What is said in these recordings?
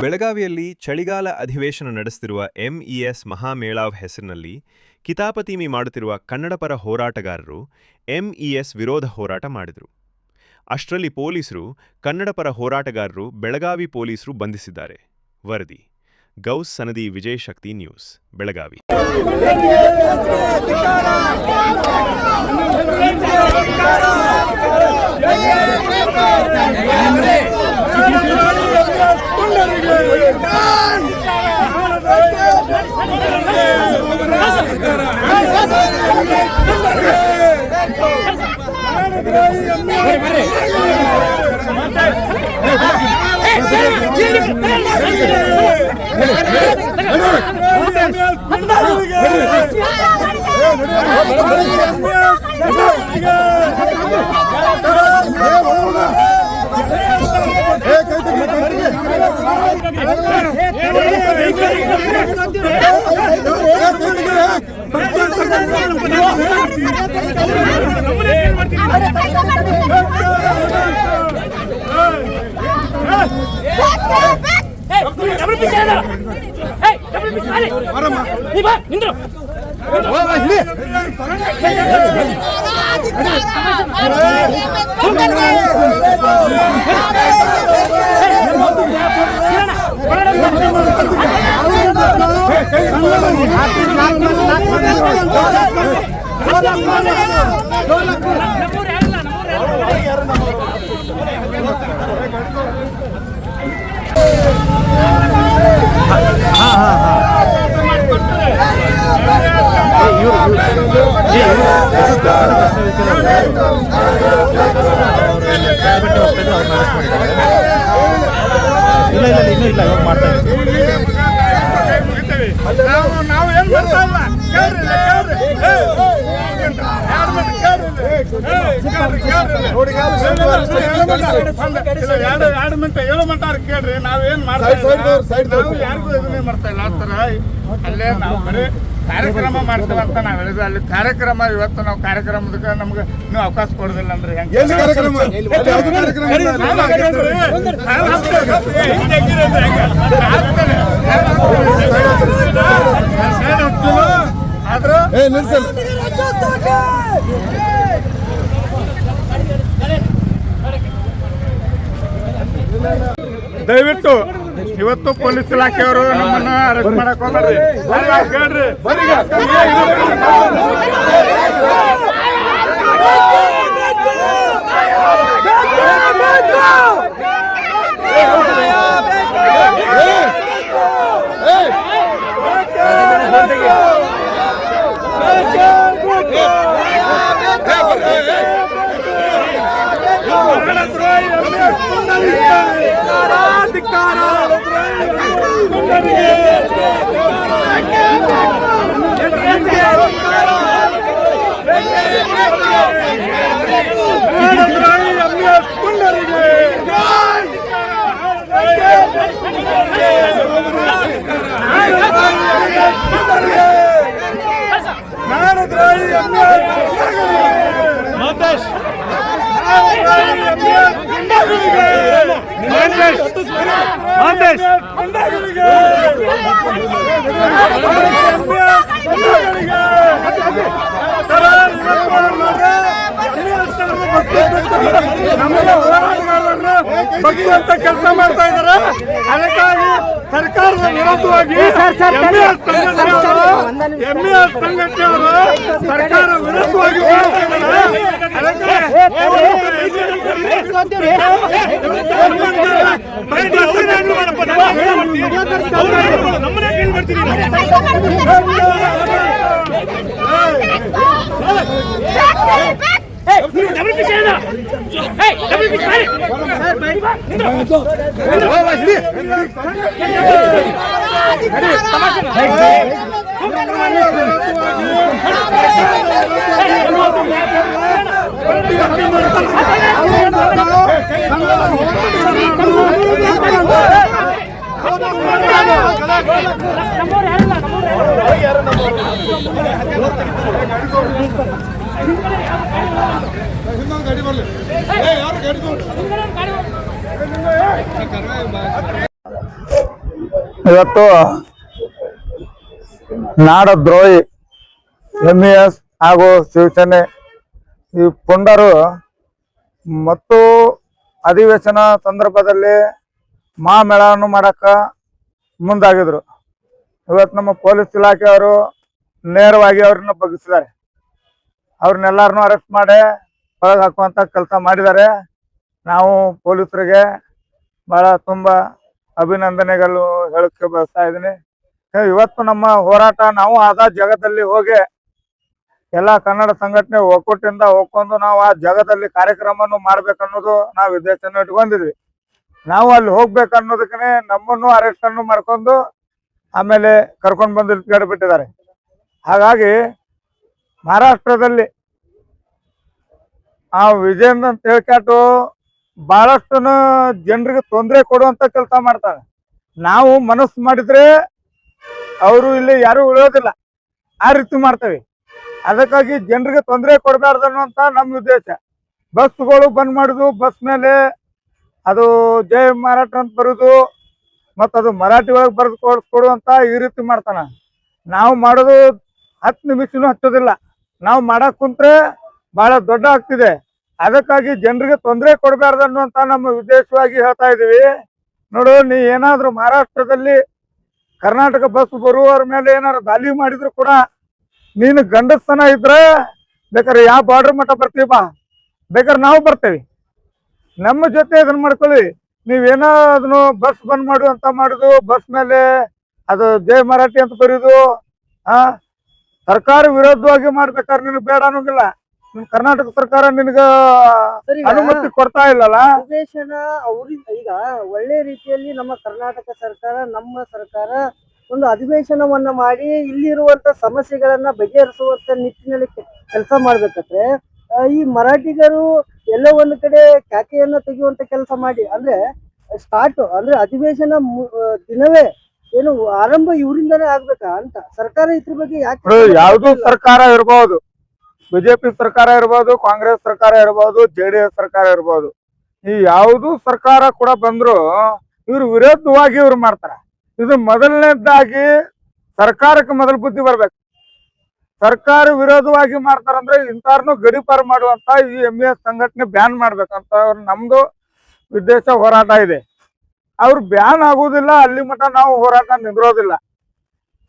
ಬೆಳಗಾವಿಯಲ್ಲಿ ಚಳಿಗಾಲ ಅಧಿವೇಶನ ನಡೆಸುತ್ತಿರುವ ಎಂಇಎಸ್ ಮಹಾಮೇಳಾವ್ ಹೆಸರಿನಲ್ಲಿ ಕಿತಾಪತಿಮಿ ಮಾಡುತ್ತಿರುವ ಕನ್ನಡಪರ ಹೋರಾಟಗಾರರು ಎಂಇಎಸ್ ವಿರೋಧ ಹೋರಾಟ ಮಾಡಿದರು ಅಷ್ಟರಲ್ಲಿ ಪೊಲೀಸರು ಕನ್ನಡಪರ ಹೋರಾಟಗಾರರು ಬೆಳಗಾವಿ ಪೊಲೀಸರು ಬಂಧಿಸಿದ್ದಾರೆ ವರದಿ Gauss Sanadi Vijaya Shakti news Belagavi Yeah, ಇಲ್ಲ ಇನ್ನೂ ಇವಾಗ ಮಾಡ್ತಾ ನಾವು ನಾವು ಏನ್ ಮಾಡ್ತಾ ಇಲ್ಲ ಇಲ್ಲ, ಕೇಳ್ರಿ ಇಲ್ಲ. ಇಲ್ಲ. ಇಲ್ಲ, ಎರಡು ಏಳು ಮಟ್ಟ ಕೇಳ್ರಿ ನಾವೇನ್ ಮಾಡ್ತಾ ಇಲ್ಲ ಯಾರಿಗೂ ಇದನ್ನೇ ಮಾಡ್ತಾ ಇಲ್ಲ ಆ ಅಲ್ಲೇ ನಾವು ಬರೀ ಕಾರ್ಯಕ್ರಮ ಮಾಡ್ತೀವಿ ಅಂತ ನಾವು ಹೇಳಿದ್ವಿ. ಅಲ್ಲಿ ಕಾರ್ಯಕ್ರಮ ಇವತ್ತು ನಾವು ಕಾರ್ಯಕ್ರಮದ ನಮ್ಗೆ ನೀವು ಅವಕಾಶ ಕೊಡೋದಿಲ್ಲ ಅಂದ್ರೆ? ಆದ್ರೂ ದಯವಿಟ್ಟು ಇವತ್ತು ಪೊಲೀಸ್ ಇಲಾಖೆಯವರು ನಮ್ಮನ್ನ ಅರೆಸ್ಟ್ ಮಾಡಕ್ ಭಕ್ತಿಯಂತ ಕೆಲಸ ಮಾಡ್ತಾ ಇದಾರೆ ಅದಕ್ಕಾಗಿ ಸರ್ಕಾರದ ಅದಕ್ಕಾಗಿ ಸರ್ಕಾರ ವಿರೋಧವಾಗಿ ಮಾಡ್ತಾ ಇದ್ದಾರೆ ಡಬಲ್ ಪಿಚ್ ಮಾಡಿ ನಿಂದ್ರು ನಮ್ಮವ್ರು ಯಾರಿಲ್ಲ ನಮ್ಮವ್ರು ಯಾರಿಲ್ಲ ಇನ್ನೊಂದು ಗಾಡಿ ದ್ರೋಹಿ ಇವತ್ತು ಎಂ ಇ ಎಸ್ ಹಾಗೂ ಶಿವಸೇನೆ ಈ ಪುಂಡರು ಮತ್ತು ಅಧಿವೇಶನ ಸಂದರ್ಭದಲ್ಲಿ ಮಹಾಮೇಳವನ್ನು ಮಾಡಕ್ಕ ಮುಂದಾಗಿದ್ರು. ಇವತ್ತು ನಮ್ಮ ಪೊಲೀಸ್ ಇಲಾಖೆಯವರು ನೇರವಾಗಿ ಅವ್ರನ್ನ ಬಗ್ಗಿಸಿದ್ದಾರೆ. ಅವ್ರನ್ನೆಲ್ಲರನ್ನೂ ಅರೆಸ್ಟ್ ಮಾಡಿ ಒಳಗೆ ಹಾಕುವಂತ ಕೆಲಸ ಮಾಡಿದ್ದಾರೆ ನಾವು ಪೊಲೀಸರಿಗೆ ಬಹಳ ತುಂಬಾ ಅಭಿನಂದನೆಗಳು ಹೇಳಕ್ಕೆ ಬಯಸ್ತಾ ಇದ್ದೀನಿ. ಇವತ್ತು ನಮ್ಮ ಹೋರಾಟ, ನಾವು ಆದ ಜಾಗದಲ್ಲಿ ಹೋಗಿ ಎಲ್ಲ ಕನ್ನಡ ಸಂಘಟನೆ ಒಕ್ಕೂಟದಿಂದ ಹೋಗ್ಕೊಂಡು ನಾವು ಆ ಜಾಗದಲ್ಲಿ ಕಾರ್ಯಕ್ರಮವನ್ನು ಮಾಡ್ಬೇಕನ್ನೋದು ನಾವು ಉದ್ದೇಶನ ಇಟ್ಕೊಂಡಿದ್ವಿ. ನಾವು ಅಲ್ಲಿ ಹೋಗ್ಬೇಕನ್ನೋದಕ್ಕೆ ನಮ್ಮನ್ನು ಅರೆಸ್ಟ್ ಅನ್ನು ಮಾಡ್ಕೊಂಡು ಆಮೇಲೆ ಕರ್ಕೊಂಡು ಬಂದು ಬಿಟ್ಟಿದ್ದಾರೆ ಹಾಗಾಗಿ ಮಹಾರಾಷ್ಟ್ರದಲ್ಲಿ. ಆ ವಿಜೇಂದ್ರ ಅಂತ ಹೇಳ್ಕಾಟು ಬಹಳಷ್ಟು ಜನರಿಗೆ ತೊಂದರೆ ಕೊಡುವಂತ ಕೆಲಸ ಮಾಡ್ತಾರೆ ನಾವು ಮನಸ್ಸು ಮಾಡಿದ್ರೆ ಅವರು ಇಲ್ಲಿ ಯಾರು ಉಳಿಯೋದಿಲ್ಲ. ಆ ರೀತಿ ಮಾಡ್ತೇವೆ. ಅದಕ್ಕಾಗಿ ಜನರಿಗೆ ತೊಂದರೆ ಕೊಡಬಾರ್ದು ಅನ್ನುವಂತ ನಮ್ಮ ಉದ್ದೇಶ. ಬಸ್ಗಳು ಬಂದ್ ಮಾಡುದು, ಬಸ್ ಮೇಲೆ ಅದು ಜೈ ಮಾರಾಟ ಅಂತ ಬರುದು, ಮತ್ತು ಅದು ಮರಾಠಿ ಒಳಗೆ ಬರೆದು ಕೊಡುವಂತ ಈ ರೀತಿ ಮಾಡ್ತಾನ. ನಾವು ಮಾಡೋದು ಹತ್ತು ನಿಮಿಷನೂ ಹಚ್ಚೋದಿಲ್ಲ. ನಾವು ಮಾಡಕ್ ಕುಂತ್ರೆ ಬಹಳ ದೊಡ್ಡ ಆಗ್ತಿದೆ. ಅದಕ್ಕಾಗಿ ಜನರಿಗೆ ತೊಂದರೆ ಕೊಡಬಾರ್ದು ಅನ್ನುವಂತ ನಮ್ಮ ಉದ್ದೇಶವಾಗಿ ಹೇಳ್ತಾ ಇದೀವಿ ನೋಡು, ನೀ ಏನಾದ್ರೂ ಮಹಾರಾಷ್ಟ್ರದಲ್ಲಿ ಕರ್ನಾಟಕ ಬಸ್ ಬರುವವರ ಮೇಲೆ ಏನಾದ್ರು ದಾಳಿ ಮಾಡಿದ್ರು ಕೂಡ ನೀನು ಗಂಡಸ್ತನ ಇದ್ರೆ ಬೇಕಾದ್ರೆ ಯಾವ ಬಾರ್ಡರ್ ಮಟ್ಟ ಬರ್ತೀವಿ ಬಾ. ಬೇಕಾದ್ರೆ ನಾವು ಬರ್ತೇವೆ. ನಮ್ಮ ಜೊತೆ ಇದನ್ನ ಮಾಡ್ಕೊಳ್ಳಿ. ನೀವೇನಾದ್ರು ಬಸ್ ಬಂದ್ ಮಾಡು ಅಂತ ಮಾಡುದು, ಬಸ್ ಮೇಲೆ ಅದು ಜೈ ಮರಾಠಿ ಅಂತ ಬರೆಯುದು, ಆ? ಸರ್ಕಾರ ವಿರೋಧವಾಗಿ ಮಾಡ್ಬೇಕಾದ್ರೆ ನಿನಗೆ ಬೇಡ ಅನ್ನೋಂಗಿಲ್ಲ ನಿಮ್ ಕರ್ನಾಟಕ ಸರ್ಕಾರ ನಿನಗ ಅನುಮತಿ ಕೊಡ್ತಾ ಇಲ್ಲಲ್ಲ? ಅಧಿವೇಶನ ಈಗ ಒಳ್ಳೆ ರೀತಿಯಲ್ಲಿ ನಮ್ಮ ಕರ್ನಾಟಕ ಸರ್ಕಾರ ನಮ್ಮ ಸರ್ಕಾರ ಒಂದು ಅಧಿವೇಶನವನ್ನ ಮಾಡಿ ಇಲ್ಲಿರುವಂತ ಸಮಸ್ಯೆಗಳನ್ನ ಬಗೆಹರಿಸುವಂತ ನಿಟ್ಟಿನಲ್ಲಿ ಕೆಲಸ ಮಾಡ್ಬೇಕಾದ್ರೆ ಈ ಮರಾಠಿಗರು ಎಲ್ಲ ಒಂದು ಕಡೆ ಕ್ಯಾಕೆಯನ್ನ ತೆಗೆಯುವಂತ ಕೆಲಸ ಮಾಡಿ ಅಂದ್ರೆ ಸ್ಟಾರ್ಟ್ ಅಂದ್ರೆ ಅಧಿವೇಶನ ದಿನವೇ ಏನು ಆರಂಭ ಇವರಿಂದಾನೇ ಆಗ್ಬೇಕಾ ಅಂತ? ಸರ್ಕಾರ ಇದ್ರ ಬಗ್ಗೆ ಯಾಕೆ ಯಾವ್ದು ಸರ್ಕಾರ ಇರ್ಬೋದು. ಬಿಜೆಪಿ ಸರ್ಕಾರ ಇರ್ಬೋದು ಕಾಂಗ್ರೆಸ್ ಸರ್ಕಾರ ಇರ್ಬೋದು ಜೆ ಡಿ ಎಸ್ ಸರ್ಕಾರ ಇರ್ಬೋದು. ಈ ಯಾವ್ದು ಸರ್ಕಾರ ಕೂಡ ಬಂದ್ರು ಇವ್ರು ವಿರೋಧವಾಗಿ ಇವ್ರು ಮಾಡ್ತಾರ. ಇದು ಮೊದಲನೇದಾಗಿ ಸರ್ಕಾರಕ್ಕೆ ಮೊದಲು ಬುದ್ಧಿ ಬರ್ಬೇಕು. ಸರ್ಕಾರ ವಿರೋಧವಾಗಿ ಮಾಡ್ತಾರಂದ್ರೆ ಇಂಥವ್ರನ್ನು ಗಡಿಪಾರು ಮಾಡುವಂತ ಈ ಎಂ ಎಸ್ ಸಂಘಟನೆ ಬ್ಯಾನ್ ಮಾಡ್ಬೇಕಂತ ಅವ್ರ ನಮ್ದು ಉದ್ದೇಶ ಹೋರಾಟ ಇದೆ. ಅವ್ರು ಬ್ಯಾನ್ ಆಗುದಿಲ್ಲ, ಅಲ್ಲಿ ಮಟ್ಟ ನಾವು ಹೋರಾಟ ನಿಂದ್ರೋದಿಲ್ಲ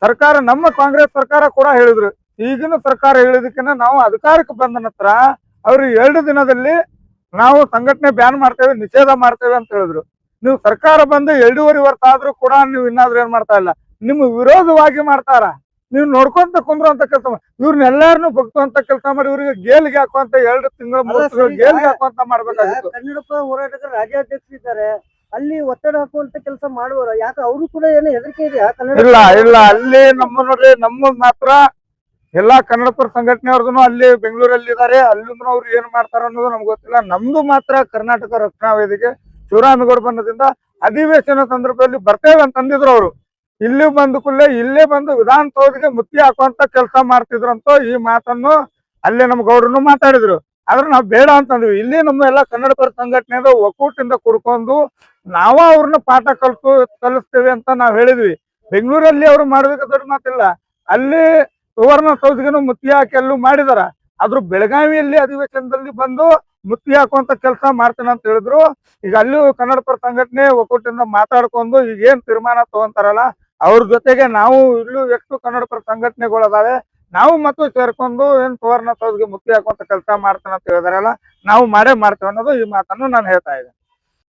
ಸರ್ಕಾರ, ನಮ್ಮ ಕಾಂಗ್ರೆಸ್ ಸರ್ಕಾರ ಕೂಡ ಹೇಳಿದ್ರು. ಈಗಿನ ಸರ್ಕಾರ ಹೇಳಿದಕ್ಕಿಂತ ನಾವು ಅಧಿಕಾರಕ್ಕೆ ಬಂದ ನಂತರ ಅವ್ರು ಎರಡು ದಿನದಲ್ಲಿ ನಾವು ಸಂಘಟನೆ ಬ್ಯಾನ್ ಮಾಡ್ತೇವೆ, ನಿಷೇಧ ಮಾಡ್ತೇವೆ ಅಂತ ಹೇಳಿದ್ರು. ನೀವು ಸರ್ಕಾರ ಬಂದು ಎರಡೂವರೆ ವರ್ಷ ಆದ್ರೂ ಕೂಡ ನೀವು ಇನ್ನಾದ್ರೂ ಏನ್ ಮಾಡ್ತಾ ಇಲ್ಲ. ನಿಮ್ಮ ವಿರೋಧವಾಗಿ ಮಾಡ್ತಾರ. ನೀವು ನೋಡ್ಕೊಂತ ಕುಂದ್ರಂತ ಕೆಲಸ ಇವ್ರನ್ನೆಲ್ಲಾರನು ಬಗ್ತುವಂತ ಕೆಲಸ ಮಾಡಿ ಇವ್ರಿಗೆ ಗೇಲ್ಗೆ ಹಾಕುವಂತ ಎರಡು ತಿಂಗಳ ಮೂರು ತಿಂಗಳು ಗೇಲ್ಗೆ ಹಾಕುವಂತ ಮಾಡ್ಬೇಕಾಗಿತ್ತು. ಕನ್ನಡಪ್ಪ ಹೋರಾಟಗಾರ ರಾಜ್ಯಾಧ್ಯಕ್ಷರಿದ್ದಾರೆ. ಅಲ್ಲಿ ಒತ್ತಡ ಹಾಕುವಂತ ಕೆಲಸ ಮಾಡುವರ ಯಾಕೆ ಅವರು ಕೂಡ ಏನೋ ಹೆದರಿಕೆ ಇದೆ. ಕನ್ನಡ ಇಲ್ಲ ಇಲ್ಲ. ಅಲ್ಲಿ ನಮ್ಮ ನೋಡ್ರಿ ನಮ್ಮ ಮಾತ್ರ ಎಲ್ಲಾ ಕನ್ನಡಪರ ಸಂಘಟನೆಯವ್ರದ್ದು ಅಲ್ಲಿ ಬೆಂಗಳೂರಲ್ಲಿ ಇದಾರೆ ಅಲ್ಲಿಂದ ಅವ್ರು ಏನ್ ಮಾಡ್ತಾರ ಅನ್ನೋದು ನಮ್ಗೆ ಗೊತ್ತಿಲ್ಲ. ನಮ್ದು ಮಾತ್ರ ಕರ್ನಾಟಕ ರಕ್ಷಣಾ ವೇದಿಕೆ ಶಿವರಾಮೇಗೌಡ ಬಂದದಿಂದ ಅಧಿವೇಶನ ಸಂದರ್ಭದಲ್ಲಿ ಬರ್ತೇವೆ ಅಂತ ಅಂದಿದ್ರು ಅವರು. ಇಲ್ಲಿ ಬಂದ ಕೂಡಲೇ ಇಲ್ಲೇ ಬಂದು ವಿಧಾನಸೌಧಕ್ಕೆ ಮುತ್ತಿ ಹಾಕುವಂತ ಕೆಲಸ ಮಾಡ್ತಿದ್ರಂತ ಈ ಮಾತನ್ನು ಅಲ್ಲೇ ನಮ್ಮ ಗೌಡರು ಮಾತಾಡಿದ್ರು. ಆದ್ರೆ ನಾವು ಬೇಡ ಅಂತಂದ್ವಿ. ಇಲ್ಲಿ ನಮ್ಮ ಎಲ್ಲ ಕನ್ನಡಪರ ಸಂಘಟನೆಯಿಂದ ಒಕ್ಕೂಟದಿಂದ ಕುಡ್ಕೊಂಡು ನಾವ ಅವ್ರನ್ನ ಪಾಠ ಕಲ್ತು ಕಲಿಸ್ತೇವೆ ಅಂತ ನಾವ್ ಹೇಳಿದ್ವಿ. ಬೆಂಗಳೂರಲ್ಲಿ ಅವ್ರು ಮಾಡೋದಕ್ಕೆ ದೊಡ್ಡ ಮಾತಿಲ್ಲ. ಅಲ್ಲಿ ಸುವರ್ಣ ಸೌದಿಗೆನು ಮುತ್ತಿ ಹಾಕಿ ಅಲ್ಲೂ ಮಾಡಿದಾರ. ಆದ್ರೂ ಬೆಳಗಾವಿಯಲ್ಲಿ ಅಧಿವೇಶನದಲ್ಲಿ ಬಂದು ಮುತ್ತಿ ಹಾಕುವಂತ ಕೆಲಸ ಮಾಡ್ತೇನೆ ಅಂತ ಹೇಳಿದ್ರು. ಈಗ ಅಲ್ಲೂ ಕನ್ನಡ ಪರ ಸಂಘಟನೆ ಒಕ್ಕೂಟದಿಂದ ಮಾತಾಡ್ಕೊಂಡು ಈಗ ಏನ್ ತೀರ್ಮಾನ ತಗೊಂತಾರಲ್ಲ, ಅವ್ರ ಜೊತೆಗೆ ನಾವು ಇಲ್ಲೂ ಎಷ್ಟು ಕನ್ನಡ ಪರ ಸಂಘಟನೆಗಳು ಅದಾವೆ ನಾವು ಮತ್ತು ಸೇರ್ಕೊಂಡು ಏನ್ ಸುವರ್ಣ ಸೌದಿಗೆ ಮುತ್ತಿ ಹಾಕುವಂತ ಕೆಲಸ ಮಾಡ್ತಾನಂತ ಅಂತ ಹೇಳಿದಾರಲ್ಲ ನಾವು ಮಾಡೇ ಮಾಡ್ತೇವೆ ಅನ್ನೋದು ಈ ಮಾತನ್ನು ನಾನು ಹೇಳ್ತಾ ಇದ್ದೀನಿ.